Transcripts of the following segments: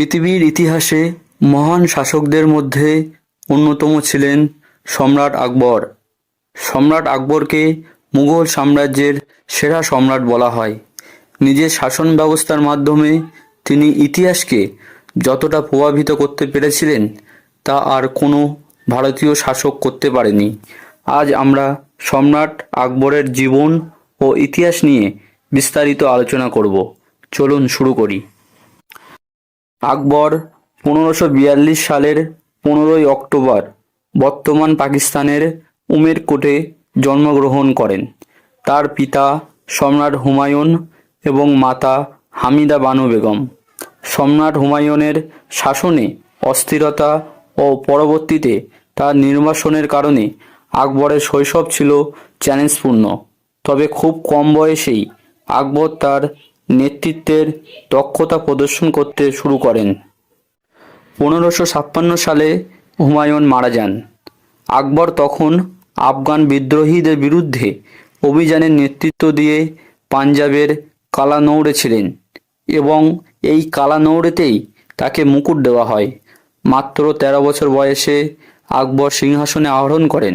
পৃথিবীর ইতিহাসে মহান শাসকদের মধ্যে অন্যতম ছিলেন সম্রাট আকবর। সম্রাট আকবরকে মুঘল সাম্রাজ্যের সেরা সম্রাট বলা হয়। নিজের শাসন ব্যবস্থার মাধ্যমে তিনি ইতিহাসকে যতটা প্রভাবিত করতে পেরেছিলেন, তা আর কোনো ভারতীয় শাসক করতে পারেনি। আজ আমরা সম্রাট আকবরের জীবন ও ইতিহাস নিয়ে বিস্তারিত আলোচনা করব। চলুন শুরু করি। আকবর পনেরোশো বিয়াল্লিশ সালের পনেরোই অক্টোবর বর্তমান পাকিস্তানের উমেরকোটে জন্মগ্রহণ করেন। তার পিতা সম্রাট হুমায়ুন এবং মাতা হামিদা বানু বেগম। সম্রাট হুমায়ুনের শাসনে অস্থিরতা ও পরবর্তীতে তার নির্বাসনের কারণে আকবরের শৈশব ছিল চ্যালেঞ্জপূর্ণ। তবে খুব কম বয়সেই আকবর তার নেতৃত্বের দক্ষতা প্রদর্শন করতে শুরু করেন। পনেরোশো ছাপ্পান্ন সালে হুমায়ুন মারা যান। আকবর তখন আফগান বিদ্রোহীদের বিরুদ্ধে অভিযানের নেতৃত্ব দিয়ে পাঞ্জাবের কালানৌরে ছিলেন এবং এই কালানৌরেতেই তাকে মুকুট দেওয়া হয়। মাত্র তেরো বছর বয়সে আকবর সিংহাসনে আরোহণ করেন।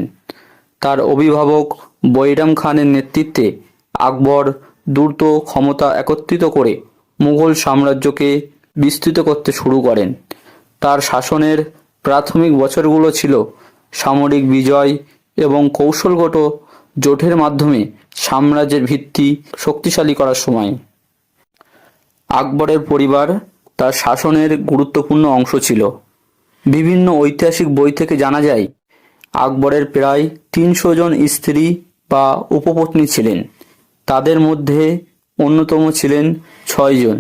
তার অভিভাবক বৈরাম খানের নেতৃত্বে আকবর দ্রুত ক্ষমতা একত্রিত করে মুঘল সাম্রাজ্যকে বিস্তৃত করতে শুরু করেন। তার শাসনের প্রাথমিক বছরগুলো ছিল সামরিক বিজয় এবং কৌশলগত জোটের মাধ্যমে সাম্রাজ্যের ভিত্তি শক্তিশালী করার সময়। আকবরের পরিবার তার শাসনের গুরুত্বপূর্ণ অংশ ছিল। বিভিন্ন ঐতিহাসিক বই থেকে জানা যায়, আকবরের প্রায় তিনশো জন স্ত্রী বা উপপত্নী ছিলেন। তাদের মধ্যে অন্যতম ছিলেন ছয়জন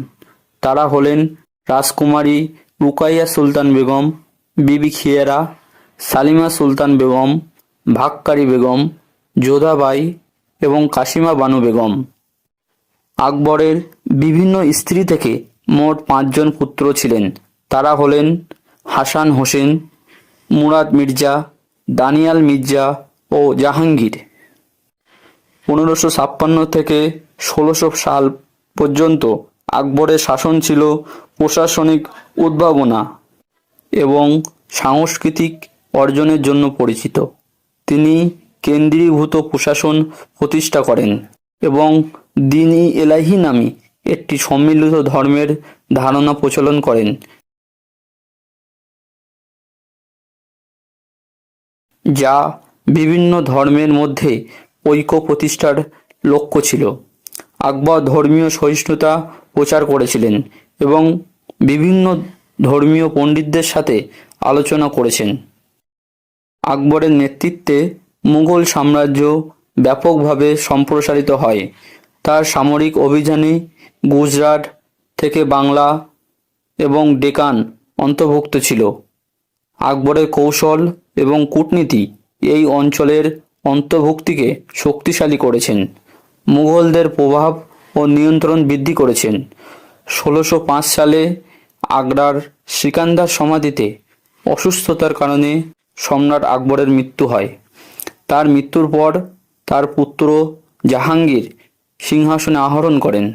তারা হলেন রাজকুমারী রুকাইয়া সুলতান বেগম, বিবি খিয়েরা, সালিমা সুলতান বেগম, ভাক্কারি বেগম, যোধাবাই এবং কাশিমা বানু বেগম। আকবরের বিভিন্ন স্ত্রী থেকে মোট পাঁচজন পুত্র ছিলেন। তারা হলেন হাসান হোসেন, মুরাদ মির্জা, দানিয়াল মির্জা ও জাহাঙ্গীর। পনেরোশো ছাপ্পান্ন থেকে ষোলোশো সাল পর্যন্ত আকবরের শাসন ছিল প্রশাসনিক উদ্ভাবনা এবং সাংস্কৃতিক অর্জনের জন্য পরিচিত। তিনি কেন্দ্রীভূত প্রশাসন প্রতিষ্ঠা করেন এবং দিনী এলাহি নামে একটি সম্মিলিত ধর্মের ধারণা প্রচলন করেন। যা বিভিন্ন ধর্মের মধ্যে ঐক্য প্রতিষ্ঠার লক্ষ্য ছিল। আকবর ধর্মীয় সহিষ্ণুতা প্রচার করেছিলেন এবং বিভিন্ন ধর্মীয় পণ্ডিতদের সাথে আলোচনা করেছেন। আকবরের নেতৃত্বে মুঘল সাম্রাজ্য ব্যাপকভাবে সম্প্রসারিত হয়। তার সামরিক অভিযানে গুজরাট থেকে বাংলা এবং ডেকান অন্তর্ভুক্ত ছিল। আকবরের কৌশল এবং কূটনীতি এই অঞ্চলের অন্তর্ভুক্তিকে শক্তিশালী করেছেন। মুঘলদের প্রভাব ও নিয়ন্ত্রণ বৃদ্ধি করেছেন। ষোলোশো পাঁচ সালে আগ্রার সিকান্দার সমাধিতে অসুস্থতার কারণে সম্রাট আকবরের মৃত্যু হয়। তার মৃত্যুর পর তার পুত্র জাহাঙ্গীর সিংহাসনে আহরণ করেন।